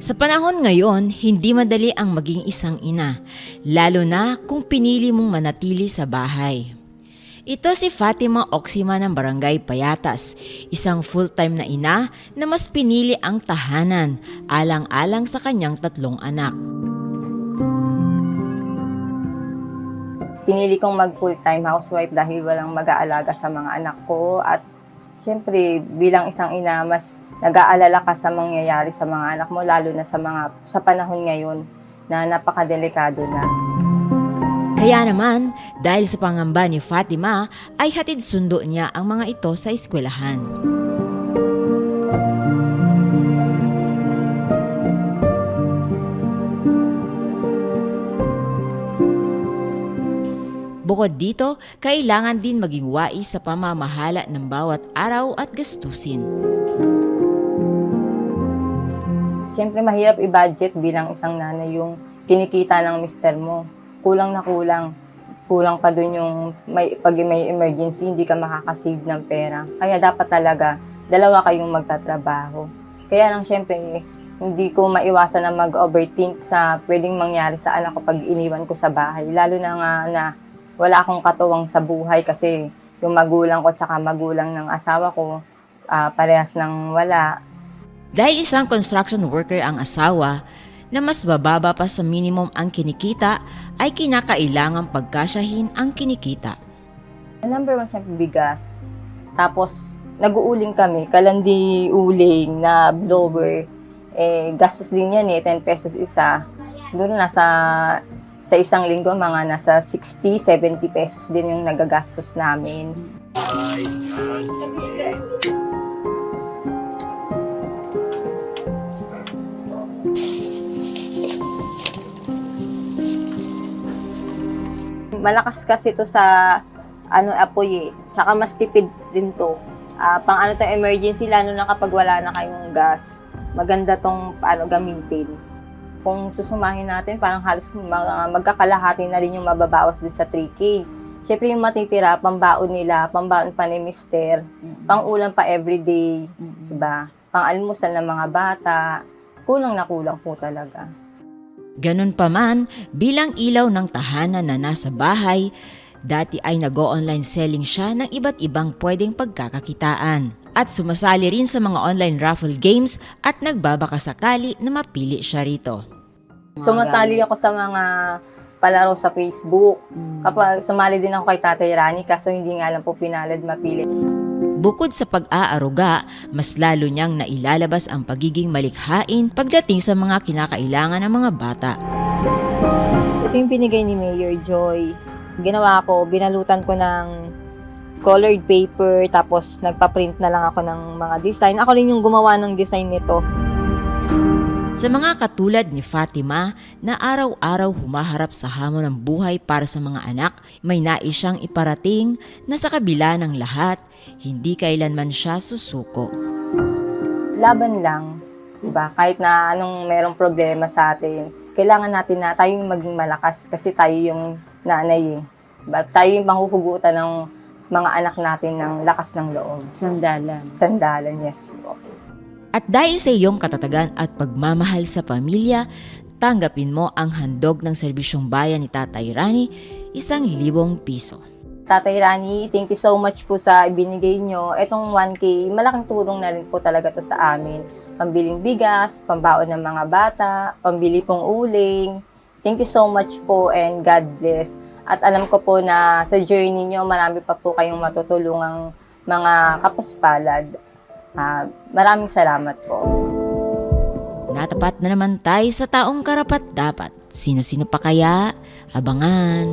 Sa panahon ngayon, hindi madali ang maging isang ina, lalo na kung pinili mong manatili sa bahay. Ito si Fatima Oxima ng Barangay Payatas, isang full-time na ina na mas pinili ang tahanan, alang-alang sa kanyang tatlong anak. pinili kong mag full-time housewife dahil walang mag-aalaga sa mga anak ko at syempre bilang isang ina mas nag-aalala ka sa mangyayari sa mga anak mo lalo na sa mga sa panahon ngayon na napakadelikado na. Kaya naman, dahil sa pangamba ni Fatima, ay hatid sundo niya ang mga ito sa eskwelahan. Bukod dito, kailangan din maging wais sa pamamahala ng bawat araw at gastusin. Syempre mahirap i-budget bilang isang nanay yung kinikita ng mister mo. Kulang na kulang. Kulang pa dun yung may, pag may emergency, hindi ka makakasave ng pera. Kaya dapat talaga, dalawa kayong magtatrabaho. Kaya lang syempre, hindi ko maiwasan na mag-overthink sa pwedeng mangyari sa anak ko pag iniwan ko sa bahay. Lalo na nga na wala akong katuwang sa buhay kasi yung magulang ko tsaka magulang ng asawa ko, ah, parehas ng wala. Dahil isang construction worker ang asawa, na mas bababa pa sa minimum ang kinikita, ay kinakailangang pagkasyahin ang kinikita. Number one, syempre, bigas. Tapos, nag-uuling kami, kalandi uling na blower. Eh, gastos din yan eh, 10 pesos isa. Siguro nasa, sa isang linggo, mga nasa 60, 70 pesos din yung nagagastos namin. Malakas kasi to sa ano apoy eh. Tsaka mas tipid din to. Ah, pang ano to emergency lalo na kapag wala na kayong gas. Maganda tong ano gamitin. Kung susumahin natin, parang halos mga magkakalahati na rin yung mababawas din sa 3K. Siyempre yung matitira, pambaon nila, pambaon pa ni mister, pang-ulam pa everyday, diba? Pang-almusal ng mga bata, kulang na kulang po talaga. Ganun pa man, bilang ilaw ng tahanan na nasa bahay, dati ay nag-online selling siya ng iba't ibang pwedeng pagkakakitaan. At sumasali rin sa mga online raffle games at nagbabaka sakali na mapili siya rito. Sumasali ako sa mga palaro sa Facebook. Kapag sumali din ako kay Tatay Rani, kaso hindi nga lang po pinalad mapili. Bukod sa pag-aaruga, mas lalo niyang nailalabas ang pagiging malikhain pagdating sa mga kinakailangan ng mga bata. Ito yung binigay ni Mayor Joy. Ginawa ko, binalutan ko ng colored paper, tapos nagpa-print na lang ako ng mga design. Ako rin yung gumawa ng design nito. Sa mga katulad ni Fatima na araw-araw humaharap sa hamon ng buhay para sa mga anak, may nais siyang iparating na sa kabila ng lahat, hindi kailanman siya susuko. Laban lang, diba? Kahit na anong merong problema sa atin, kailangan natin na tayo yung maging malakas kasi tayo yung nanay eh. Diba? Tayo yung panghuhugutan ng mga anak natin ng lakas ng loob. Sandalan. Sandalan, yes po. At dahil sa iyong katatagan at pagmamahal sa pamilya, tanggapin mo ang handog ng serbisyong bayan ni Tatay Rani, isang libong piso. Tatay Rani, thank you so much po sa ibinigay nyo. Etong 1K, malaking tulong na rin po talaga to sa amin. Pambiling bigas, pambaon ng mga bata, pambili pong uling. Thank you so much po and God bless. At alam ko po na sa journey nyo, marami pa po kayong matutulungang mga kapuspalad. Ah, maraming salamat po. Natapat na naman tayo sa taong karapat dapat. Sino-sino pa kaya? Abangan.